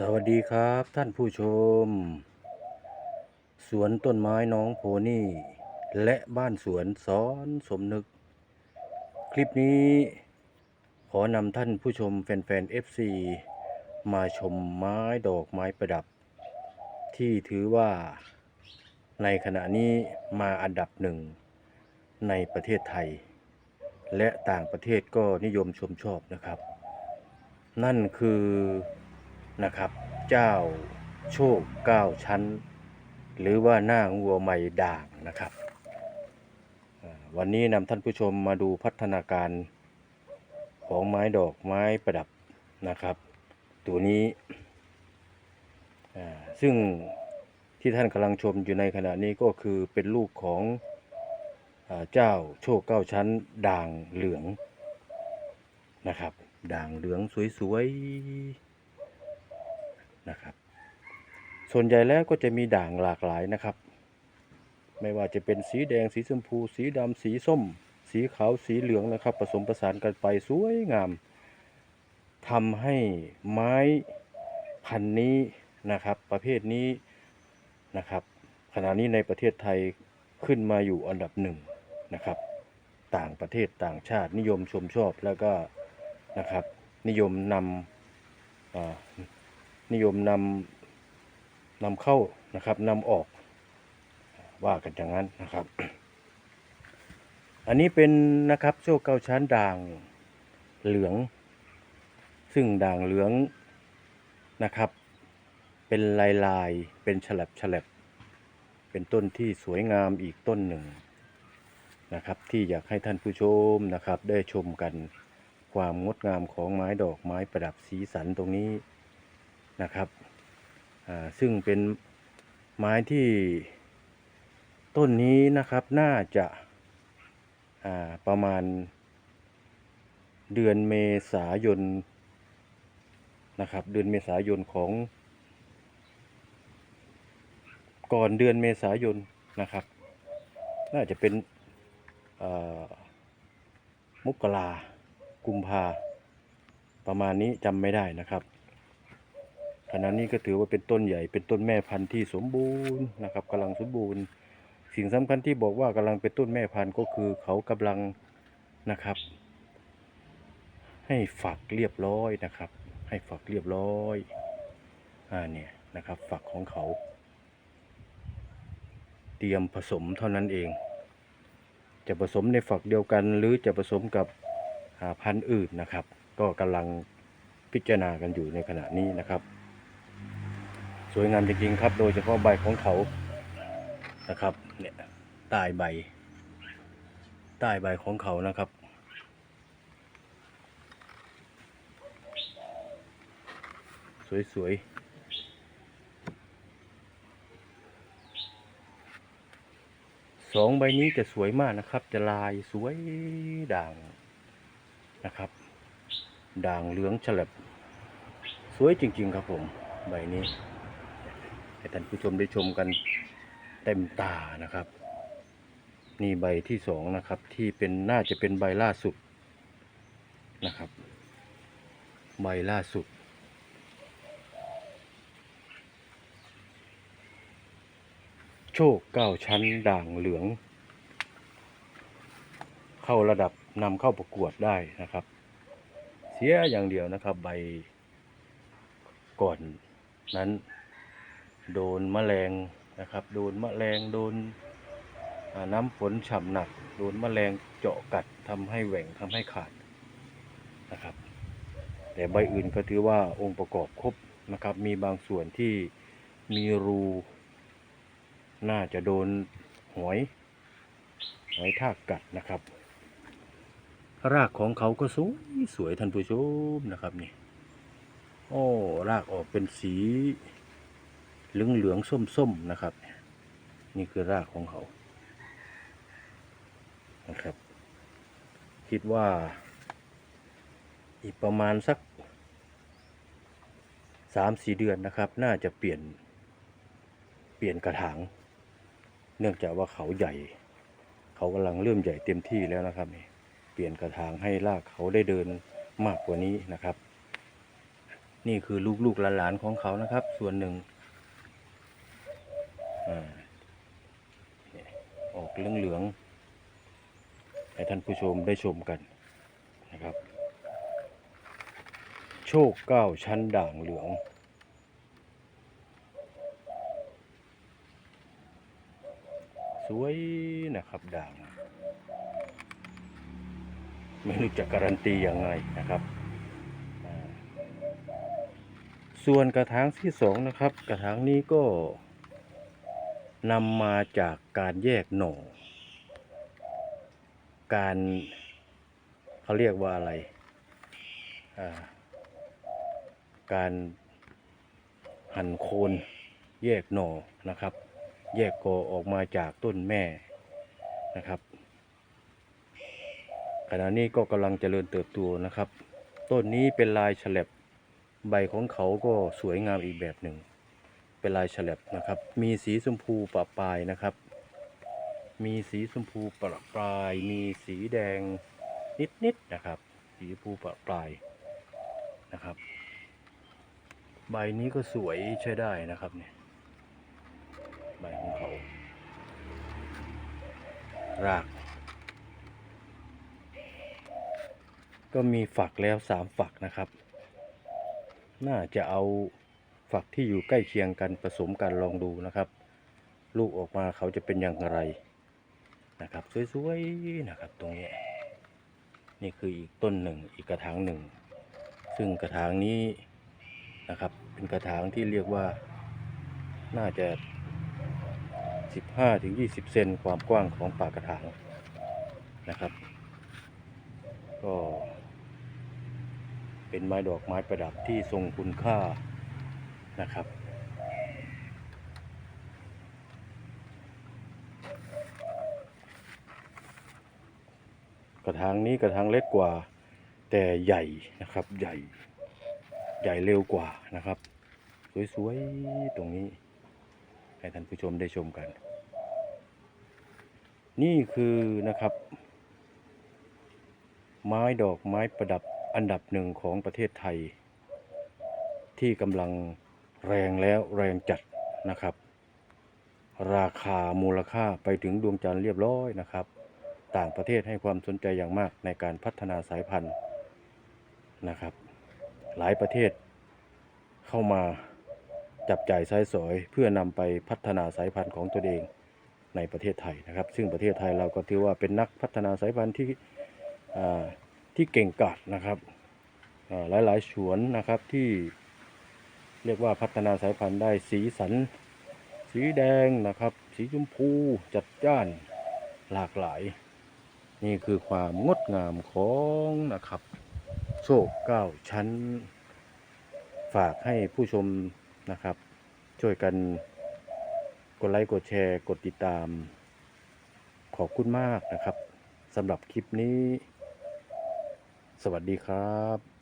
สวัสดีครับท่านผู้ชม สวนต้นไม้น้องโพนี่ และบ้านสวนสอนสมนึก คลิปนี้ ขอนำท่านผู้ชมแฟนๆ FC มาชมไม้ดอกไม้ประดับ ที่ถือว่า ในขณะนี้มาอันดับหนึ่ง ในประเทศไทย และต่างประเทศก็นิยมชมชอบนะครับ นั่นคือ นะครับ เจ้าโชคเก้าชั้น หรือว่าหน้างัวใหม่ด่างนะครับ วันนี้นำท่านผู้ชมมาดูพัฒนาการของไม้ดอกไม้ประดับนะครับ ตัวนี้ซึ่งที่ท่านกำลังชมอยู่ในขณะนี้ก็คือเป็นลูกของเจ้าโชคเก้าชั้น ด่างเหลืองนะครับ ด่างเหลืองสวยๆ นะครับ ส่วนใหญ่แล้วก็จะมีด่างหลากหลายนะครับ ไม่ว่าจะเป็นสีแดงสีชมพู สีดำสีส้ม สีขาวสีเหลืองนะครับ ผสมผสานกันไปสวยงามทำให้ไม้พันธุ์นี้นะครับ ประเภทนี้นะครับ ขณะนี้ในประเทศไทยขึ้นมาอยู่อันดับหนึ่งนะครับ ต่างประเทศต่างชาตินิยมชมชอบแล้วก็นะครับ นิยมนำ นิยมนำนำเข้านะครับนำออกว่ากันอย่างนั้นนะครับ อันนี้เป็นนะครับโชคเก้าชั้นด่างเหลือง ซึ่งด่างเหลืองนะครับ เป็นลายลายเป็นฉลับฉลับเป็นต้นที่สวยงามอีกต้นหนึ่งนะครับ ที่อยากให้ท่านผู้ชมนะครับ ได้ชมกันความงดงามของไม้ดอกไม้ประดับสีสันตรงนี้ นะครับซึ่งเป็นไม้ที่ต้นนี้นะครับน่าจะาประมาณเดือนเมษายนนะครับ เดือนเมษายนของ ก่อนเดือนเมษายนนะครับ น่าจะเป็นเอ่อมกรากุมภาประมาณนี้จำไม่ได้นะครับ ขณะนี้ก็ถือว่าเป็นต้นใหญ่เป็นต้นแม่พันธุ์ที่สมบูรณ์นะครับกำลังสมบูรณ์ สิ่งสำคัญที่บอกว่ากำลังเป็นต้นแม่พันธุ์ก็คือเขากำลังนะครับ ให้ฝักเรียบร้อยนะครับ ให้ฝักเรียบร้อยอ่าเนี่ยนะครับ ฝักของเขา เตรียมผสมเท่านั้นเอง จะผสมในฝักเดียวกันหรือจะผสมกับพันธุ์อื่นนะครับ ก็กำลังพิจารณากันอยู่ในขณะนี้นะครับ สวยงามจริงๆครับ โดยเฉพาะใบของเขานะครับเนี่ยใต้ใบใต้ใบของเขานะครับ สวยๆสองใบนี้จะสวยมากนะครับ จะลายสวยด่างนะครับ ด่างเหลืองฉลับ สวยจริง ๆ ครับผม ใบนี้ ให้ท่านผู้ชมได้ชมกันเต็มตานะครับ นี่ใบที่สองนะครับที่เป็นน่าจะเป็นใบล่าสุดนะครับ ใบล่าสุด โชคเก้าชั้นด่างเหลือง เข้าระดับนำเข้าประกวดได้นะครับ เสียอย่างเดียวนะครับใบก่อนนั้น โดนแมลงนะครับ โดนแมลงโดนน้ำฝนฉ่ำหนัก โดนแมลงเจาะกัดทำให้แหว่งทำให้ขาดนะครับ แต่ใบอื่นก็ถือว่าองค์ประกอบครบนะครับ มีบางส่วนที่มีรูน่าจะโดนหอยหอยทากกัดนะครับ รากของเขาก็สวยสวยท่านผู้ชมนะครับนี่โอ้รากออกเป็นสี เหลืองเหลืองส้มส้มนะครับ นี่คือรากของเขานะครับ คิดว่าอีกประมาณสักสามสี่เดือนนะครับ น่าจะเปลี่ยนเปลี่ยนกระถาง เนื่องจากว่าเขาใหญ่ เขากำลังเริ่มใหญ่เต็มที่แล้วนะครับ เปลี่ยนกระถางให้รากเขาได้เดินมากกว่านี้นะครับ นี่คือลูกๆหลานๆของเขานะครับ ส่วนหนึ่ง ออกเหลืองๆให้ท่านผู้ชมได้ชมกันนะครับ โชคเก้าชั้นด่างเหลือง สวยนะครับด่าง ไม่รู้จะการันตียังไงนะครับส่วนกระถางที่สองนะครับ กระถางนี้ก็ นำมาจากการแยกหน่อ การเขาเรียกว่าอะไร การหั่นโคนแยกหน่อนะครับ แยกกอออกมาจากต้นแม่นะครับขณะนี้ก็กำลังเจริญเติบโตนะครับ ต้นนี้เป็นลายฉลับใบของเขาก็สวยงามอีกแบบหนึ่ง เป็นลายฉลับนะครับ มีสีชมพูปะปลายนะครับ มีสีชมพูประปาย มีสีแดงนิดๆนะครับ สีชมพูประปายนะครับ ใบนี้ก็สวยใช้ได้นะครับเนี่ยใบของเขาราก ก็มีฝักแล้วสามฝักนะครับ น่าจะเอา ฝักที่อยู่ใกล้เคียงกันผสมกันลองดูนะครับ ลูกออกมาเขาจะเป็นอย่างไรนะครับ สวยๆนะครับตรงนี้ นี่คืออีกต้นหนึ่งอีกกระถางหนึ่ง ซึ่งกระถางนี้นะครับ เป็นกระถางที่เรียกว่าน่าจะ 15ถึง20 เซนความกว้างของปากกระถางนะครับ ก็เป็นไม้ดอกไม้ประดับที่ทรงคุณค่า นะครับ กระถางนี้กระถางเล็กกว่า แต่ใหญ่นะครับใหญ่ใหญ่เร็วกว่านะครับ สวยๆ ตรงนี้ ให้ท่านผู้ชมได้ชมกัน นี่คือนะครับ ไม้ดอกไม้ประดับอันดับหนึ่งของประเทศไทย ที่กำลัง แรงแล้วแรงจัดนะครับ ราคามูลค่าไปถึงดวงจันทร์เรียบร้อยนะครับ ต่างประเทศให้ความสนใจอย่างมากในการพัฒนาสายพันธุ์นะครับ หลายประเทศเข้ามาจับจ่ายใช้สอยเพื่อนำไปพัฒนาสายพันธุ์ของตัวเองในประเทศไทยนะครับ ซึ่งประเทศไทยเราก็ถือว่าเป็นนักพัฒนาสายพันธุ์ที่ที่เก่งกาจนะครับอ่าหลายๆสวนนะครับที่ เรียกว่าพัฒนาสายพันธุ์ได้สีสัน สีแดงนะครับ สีชมพูจัดจ้านหลากหลาย นี่คือความงดงามของนะครับ โชคเก้าชั้น ฝากให้ผู้ชมนะครับ ช่วยกันกดไลค์กดแชร์ กดติดตาม ขอบคุณมากนะครับสำหรับคลิปนี้ สวัสดีครับ